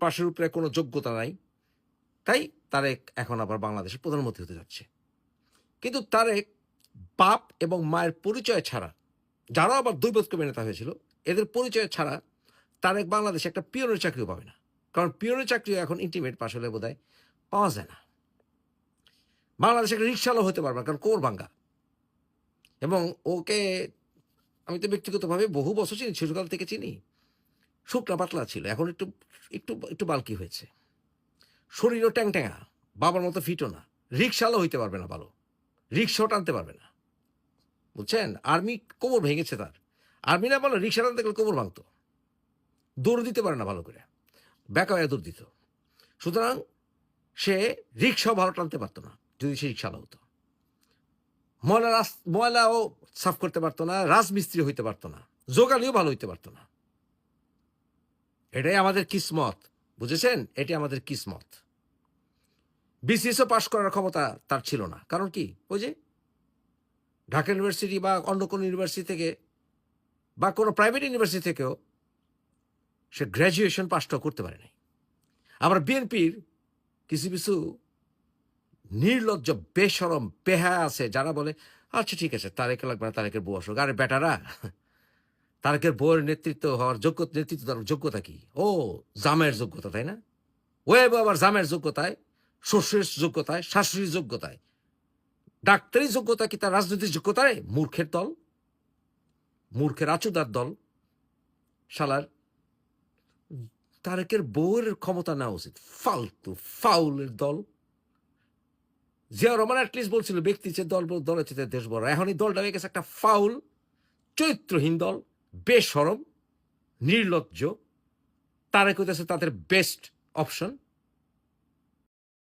পাশের উপরে কোনো যোগ্যতা নাই। তাই তারেক এখন আবার বাংলাদেশের প্রধানমন্ত্রী হতে যাচ্ছে। কিন্তু তারেক বাপ এবং মায়ের পরিচয় ছাড়া যারা আবার দৈবতক্রমে নেতা হয়েছিল, এদের পরিচয় ছাড়া তারেক বাংলাদেশে একটা পিওনের চাকরিও পাবে না। কারণ পিওনের চাকরিও এখন ইন্টিমেট পাশ হলে বোধ পাওয়া যায় না। বাংলাদেশে একটা রিক্সালও হতে পারবে না, কারণ কোর ভাঙ্গা। এবং ওকে আমি তো ব্যক্তিগতভাবে বহু বছর চিনি, ছোটকাল থেকে চিনি। শুকনা পাতলা ছিল, এখন একটু একটু একটু বালকি হয়েছে। শরীরও ট্যাং ট্যাঙা বাবার মতো ফিটও না। রিক্সালও হইতে পারবে না ভালো। রিক্সাও টানতে পারবে না। বুঝছেন? আর্মি কোমর ভেঙেছে তার। আর্মি না বলো রিক্সা টানতে গেলে কোমর ভাঙতো। দৌড় দিতে পারে না ভালো করে। ব্যাকা হয়ে দৌড় দিত। সুতরাং সে রিক্সাও ভালো টানতে পারতো না, যদি সে রিক্সাওয়ালা হতো। ময়লা রাস, ময়লাও সাফ করতে পারতো না রাজমিস্ত্রি হইতে পারতো না। জোগালিও ভালো হইতে পারতো না। এটাই আমাদের কিসমত। বুঝেছেন? এটাই আমাদের কিসমত। বিসিএসও পাশ করার ক্ষমতা তার ছিল না। কারণ কি? ওই যে ঢাকা ইউনিভার্সিটি বা অন্য কোনো ইউনিভার্সিটি থেকে বা কোনো প্রাইভেট ইউনিভার্সিটি থেকেও সে গ্র্যাজুয়েশন পাসটাও করতে পারে নাই। আবার বিএনপির কিছু কিছু নির্লজ্জ, বেসরম বেহা আছে যারা বলে আচ্ছা ঠিক আছে, তারেকে লাগবে না, তারেকের বউ আসুক। আরে, বেটারা তারেকের বউয়ের নেতৃত্ব হওয়ার যোগ্য নেতৃত্ব দেওয়ার যোগ্যতা কি? ও, জামের যোগ্যতা, তাই না? ওয়ে আবার জামের যোগ্যতায় শ্বশুরের যোগ্যতায়, শাশুড়ির যোগ্যতায়। ডাক্তারি যোগ্যতা কি তার রাজনৈতিক যোগ্যতায়? মূর্খের দল। মূর্খের আচুদার দল। শালার, তারেকের বউয়ের ক্ষমতা নেওয়া উচিত। ফালতু, ফাউলের দল। জিয়া রহমান অ্যাটলিস্ট বলছিল, ব্যক্তি যে দল দলের চেয়ে দেশ বড়। এখন এই দলটা হয়ে গেছে একটা ফাউল চরিত্রহীন দল। বেসরম নির্লজ্জ। তারা কইতেছে তাদের বেস্ট অপশন